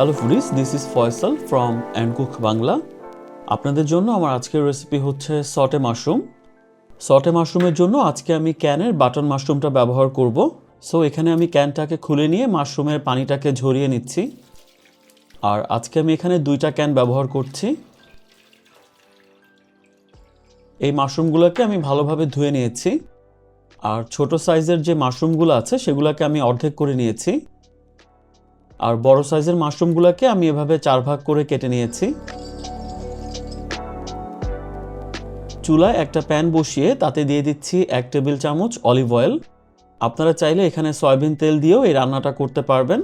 Hello foodies this is Faisal from and cook Bangla আপনাদের জন্য আমার আজকের রেসিপি হচ্ছে সটে মাশরুম সটে মাশরুমের জন্য আজকে আমি ক্যানের বাটন মাশরুমটা ব্যবহার করব। সো এখানে আমি ক্যানটাকে খুলে নিয়ে মাশরুমের পানিটাকে ঝরিয়ে নিচ্ছি। আর আজকে আমি এখানে দুইটা ক্যান ব্যবহার করছি। এই মাশরুমগুলোকে আমি ভালোভাবে ধুয়ে নিয়েছি। আর ছোট সাইজের যে মাশরুমগুলো আছে, সেগুলোকে আমি অর্ধেক করে নিয়েছি। আর বড় সাইজের মাশরুমগুলোকে আমি এভাবে চার ভাগ করে কেটে নিয়েছি। চুলায় একটা প্যান বসিয়ে তাতে দিয়ে দিচ্ছি এক টেবিল চামচ অলিভ অয়েল। আপনারা চাইলে এখানে সয়াবিন তেল দিয়েও এই রান্নাটা করতে পারবেন।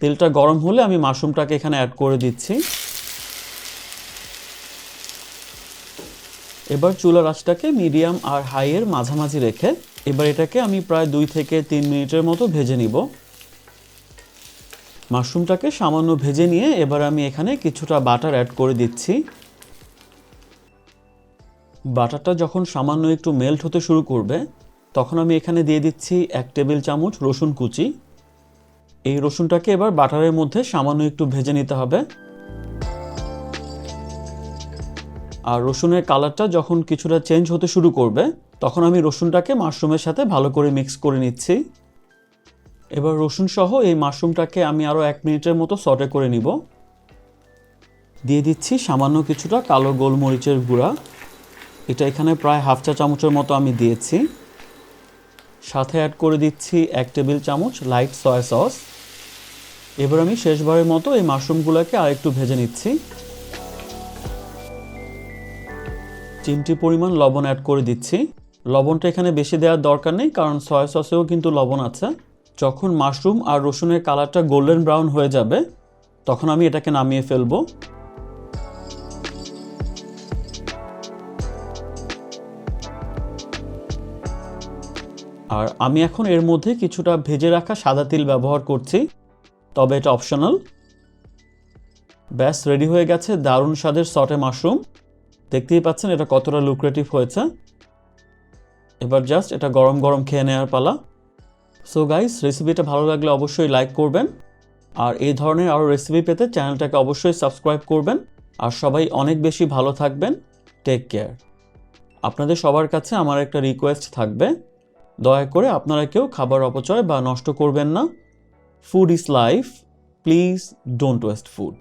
তেলটা গরম হলে আমি মাশরুমটাকে এখানে অ্যাড করে দিচ্ছি। এবার চুলার আঁচটাকে মিডিয়াম আর হাইয়ের মাঝামাঝি রেখে এবার এটাকে আমি প্রায় দুই থেকে তিন মিনিটের মতো ভেজে নিব। মাশরুমটাকে সামান্য ভেজে নিয়ে এবার আমি এখানে কিছুটা বাটার অ্যাড করে দিচ্ছি। বাটারটা যখন সামান্য একটু মেল্ট হতে শুরু করবে, তখন আমি এখানে দিয়ে দিচ্ছি এক টেবিল চামচ রসুন কুচি। এই রসুনটাকে এবার বাটারের মধ্যে সামান্য একটু ভেজে নিতে হবে। আর রসুনের কালারটা যখন কিছুটা চেঞ্জ হতে শুরু করবে, তখন আমি রসুনটাকে মাশরুমের সাথে ভালো করে মিক্স করে নিচ্ছি। এবার রসুন সহ এই মাশরুমটাকে আমি আরও এক মিনিটের মতো সটে করে নিব। দিয়ে দিচ্ছি সামান্য কিছুটা কালো গোলমরিচের গুঁড়া। এটা এখানে প্রায় হাফ চা চামচের মতো আমি দিয়েছি। সাথে অ্যাড করে দিচ্ছি এক টেবিল চামচ লাইট সয়া সস এবার আমি শেষবারের মতো এই মাশরুমগুলোকে আরেকটু ভেজে নিচ্ছি। চিমটি পরিমাণ লবণ অ্যাড করে দিচ্ছি। লবণটা এখানে বেশি দেওয়ার দরকার নেই, কারণ সয়া সসেও কিন্তু লবণ আছে। যখন মাশরুম আর রসুনের কালারটা গোল্ডেন ব্রাউন হয়ে যাবে, তখন আমি এটাকে নামিয়ে ফেলব। আর আমি এখন এর মধ্যে কিছুটা ভেজে রাখা সাদা তিল ব্যবহার করছি, তবে এটা অপশনাল। ব্যাস, রেডি হয়ে গেছে দারুণ স্বাদের সটে মাশরুম। দেখতেই পাচ্ছেন এটা কতটা লুক্রেটিভ হয়েছে। এবার জাস্ট এটা গরম গরম খেয়ে নেওয়ার পালা। সো গাইস রেসিপিটা ভালো লাগলে অবশ্যই লাইক করবেন। আর এই ধরনের আরও রেসিপি পেতে চ্যানেলটাকে অবশ্যই সাবস্ক্রাইব করবেন। আর সবাই অনেক বেশি ভালো থাকবেন। টেক কেয়ার আপনাদের সবার কাছে আমার একটা রিকোয়েস্ট থাকবে। দয়া করে আপনারা কেউ খাবার অপচয় বা নষ্ট করবেন না। Food is life please don't waste food